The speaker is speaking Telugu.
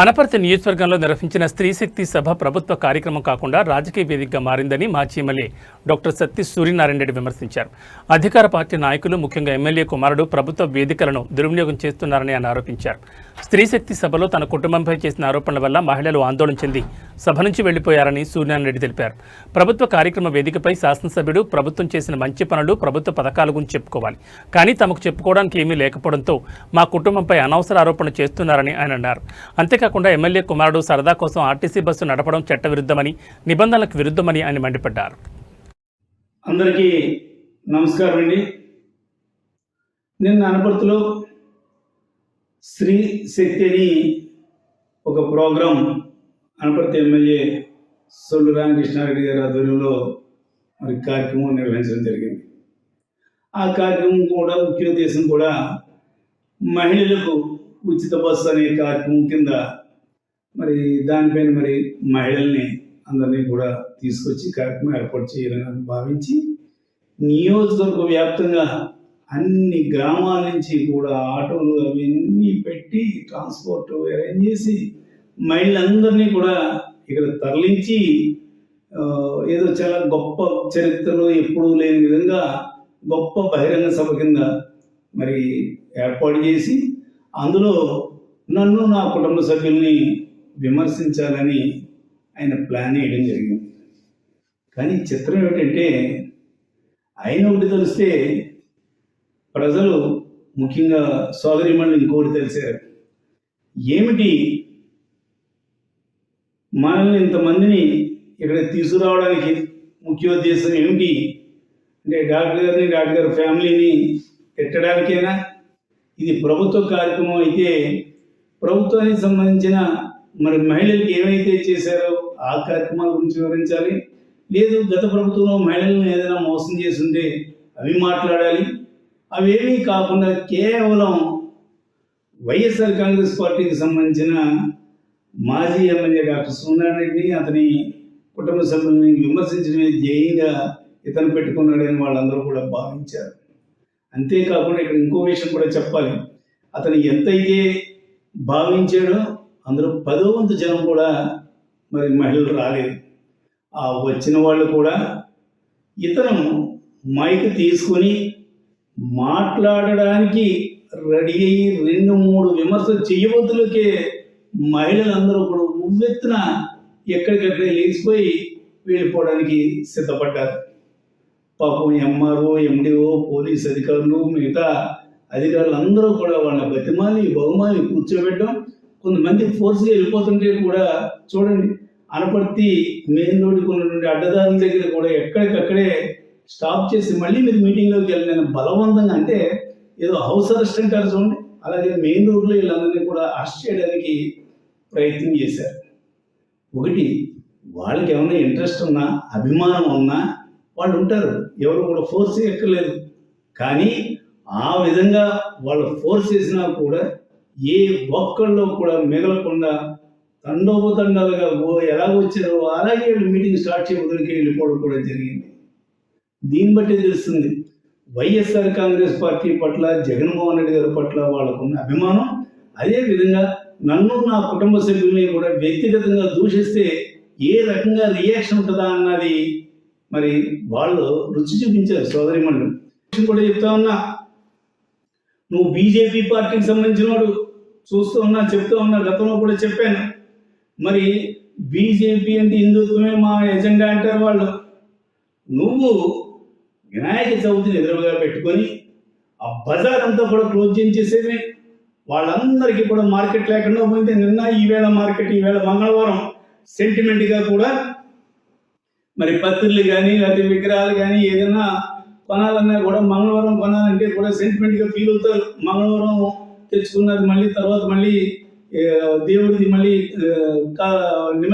అనపర్తి నియోజకవర్గంలో నిర్వహించిన స్త్రీ శక్తి సభ ప్రభుత్వ కార్యక్రమం కాకుండా రాజకీయ వేదికగా మారిందని మాజీ ఎమ్మెల్యే డాక్టర్ సత్తి సూర్యనారాయణ రెడ్డి విమర్శించారు. అధికార పార్టీ నాయకులు ముఖ్యంగా ఎమ్మెల్యే కుమారుడు ప్రభుత్వ వేదికలను దుర్వినియోగం చేస్తున్నారని ఆయన ఆరోపించారు. స్త్రీ శక్తి సభలో తన కుటుంబంపై చేసిన ఆరోపణల వల్ల మహిళలు ఆందోళన చెంది సభ నుంచి వెళ్ళిపోయారని సూర్యారెడ్డి రెడ్డి తెలిపారు. ప్రభుత్వ కార్యక్రమ వేదికపై శాసనసభ్యుడు ప్రభుత్వం చేసిన మంచి పనులు ప్రభుత్వ పథకాల గురించి చెప్పుకోవాలి. కానీ తమకు చెప్పుకోవడానికి ఏమీ లేకపోవడంతో మా కుటుంబంపై అనవసర ఆరోపణ చేస్తున్నారని ఆయన అన్నారు. అంతేకాకుండా ఎమ్మెల్యే కుమారుడు సరదా కోసం ఆర్టీసీ బస్సు నడపడం చట్టవిరుద్ధమని నిబంధనలకు విరుద్ధమని ఆయన మండిపడ్డారు. అందరికీ నమస్కారం అండి. నిన్న అనపర్తిలో స్త్రీ శక్తి అని ఒక ప్రోగ్రాం అనపర్తి ఎమ్మెల్యే సొల్లు రామకృష్ణారెడ్డి గారి ఆధ్వర్యంలో మరి కార్యక్రమం నిర్వహించడం జరిగింది. ఆ కార్యక్రమం కూడా ముఖ్య ఉద్దేశం కూడా మహిళలకు ఉచిత బస్సు అనే కార్యక్రమం కింద మరి దానిపైన మరి మహిళల్ని అందరినీ కూడా తీసుకొచ్చి కార్యక్రమం ఏర్పాటు చేయాలని భావించి నియోజకవర్గ వ్యాప్తంగా అన్ని గ్రామాల నుంచి కూడా ఆటోలు అవన్నీ పెట్టి ట్రాన్స్పోర్ట్ అరేంజ్ చేసి మహిళలందరినీ కూడా ఇక్కడ తరలించి ఏదో చాలా గొప్ప చరిత్రలో ఎప్పుడూ లేని విధంగా గొప్ప బహిరంగ సభ కింద మరి ఏర్పాటు చేసి అందులో నన్ను నా కుటుంబ సభ్యుల్ని విమర్శించాలని ఆయన ప్లాన్ వేయడం జరిగింది. కానీ చిత్రం ఏమిటంటే ఆయన ఒకటి తెలిస్తే ప్రజలు ముఖ్యంగా సోదరిమణులు ఇంకోటి తెలిసారు. ఏమిటి మనల్ని ఇంతమందిని ఇక్కడ తీసుకురావడానికి ముఖ్య ఉద్దేశం ఏమిటి? అంటే డాక్టర్ గారిని డాక్టర్ గారి ఫ్యామిలీని పెట్టడానికేనా? ఇది ప్రభుత్వ కార్యక్రమం అయితే ప్రభుత్వానికి సంబంధించిన మరి మహిళలకు ఏమైతే చేశారో ఆ కార్యక్రమాల గురించి వివరించాలి. లేదు గత ప్రభుత్వంలో మహిళలను ఏదైనా మోసం చేస్తుంటే అవి మాట్లాడాలి. అవేమీ కాకుండా కేవలం వైఎస్ఆర్ కాంగ్రెస్ పార్టీకి సంబంధించిన మాజీ ఎమ్మెల్యే డాక్టర్ సోమనారాయణ అతని కుటుంబ సభ్యుల్ని విమర్శించడమే ధ్యేయంగా ఇతను పెట్టుకున్నాడని వాళ్ళందరూ కూడా భావించారు. అంతేకాకుండా ఇక్కడ ఇంకో విషయం కూడా చెప్పాలి. అతను ఎంతైతే భావించాడో అందులో పదో వంతు జనం కూడా మరి మహిళలు రాలేదు. ఆ వచ్చిన వాళ్ళు కూడా ఇతను మైక్ తీసుకొని మాట్లాడడానికి రెడీ అయ్యి రెండు మూడు విమర్శలు చేయవద్దులకే మహిళలందరూ కూడా ఉవ్వెత్తున ఎక్కడికక్కడే లేచిపోయి వెళ్ళిపోవడానికి సిద్ధపడ్డారు. పాపం ఎంఆర్ఓ ఎండిఓ పోలీస్ అధికారులు మిగతా అధికారులు అందరూ కూడా వాళ్ళ బతిమాలి బహుమాలి కూర్చోబెట్టడం కొంతమంది ఫోర్స్గా వెళ్ళిపోతుంటే కూడా చూడండి అనపర్తి మెయిన్ రోడ్డుకు ఉన్నటువంటి అడ్డదారుల దగ్గర కూడా ఎక్కడికక్కడే స్టాప్ చేసి మళ్ళీ మీరు మీటింగ్లోకి వెళ్ళిన బలవంతంగా అంటే ఏదో హౌస్ అరెస్ట్ అంటారు చూడండి అలాగే మెయిన్ రోడ్లో వీళ్ళందరినీ కూడా అరెస్ట్ చేయడానికి ప్రయత్నం చేశారు. ఒకటి వాళ్ళకి ఏమైనా ఇంట్రెస్ట్ ఉన్నా అభిమానం ఉన్నా వాళ్ళు ఉంటారు. ఎవరు కూడా ఫోర్స్ ఎక్కలేదు కానీ ఆ విధంగా వాళ్ళు ఫోర్స్ చేసినా కూడా ఏ ఒక్కళ్ళు కూడా మిగలకుండా తండోపతండాలుగా ఓ ఎలా వచ్చారో అలాగే వీళ్ళు మీటింగ్ స్టార్ట్ చేయబోతులకి వెళ్ళిపోవడం కూడా జరిగింది. దీన్ని బట్టి తెలుస్తుంది వైఎస్ఆర్ కాంగ్రెస్ పార్టీ పట్ల జగన్మోహన్ రెడ్డి గారి పట్ల వాళ్ళకున్న అభిమానం అదే విధంగా నన్ను నా కుటుంబ సభ్యుల్ని కూడా వ్యక్తిగతంగా దూషిస్తే ఏ రకంగా రియాక్షన్ ఉంటుందా అన్నది మరి వాళ్ళు రుచి చూపించారు సోదరి సోదరిమణులు కూడా చెప్తా ఉన్నా నువ్వు బీజేపీ పార్టీకి సంబంధించిన వాడు చూస్తూ ఉన్నా చెప్తూ ఉన్నా గతంలో కూడా చెప్పాను. మరి బీజేపీ అంటే హిందుత్వమే మా ఎజెండా అంటారు వాళ్ళు. నువ్వు వినాయక చవితిని ఎదురుగా పెట్టుకొని ఆ బజార్ అంతా కూడా క్లోజ్ చేసేసేవి వాళ్ళందరికీ కూడా మార్కెట్ లేకుండా పోయింది. నిన్న ఈవేళ మార్కెట్ ఈవేళ మంగళవారం సెంటిమెంట్గా కూడా మరి పత్రులు కానీ లేకపోతే విగ్రహాలు కానీ ఏదైనా కొనాలన్నా కూడా మంగళవారం కొనాలంటే కూడా సెంటిమెంట్గా ఫీల్ అవుతారు. మంగళవారం తెచ్చుకున్నది మళ్ళీ తర్వాత మళ్ళీ దేవుడిది మళ్ళీ నిమ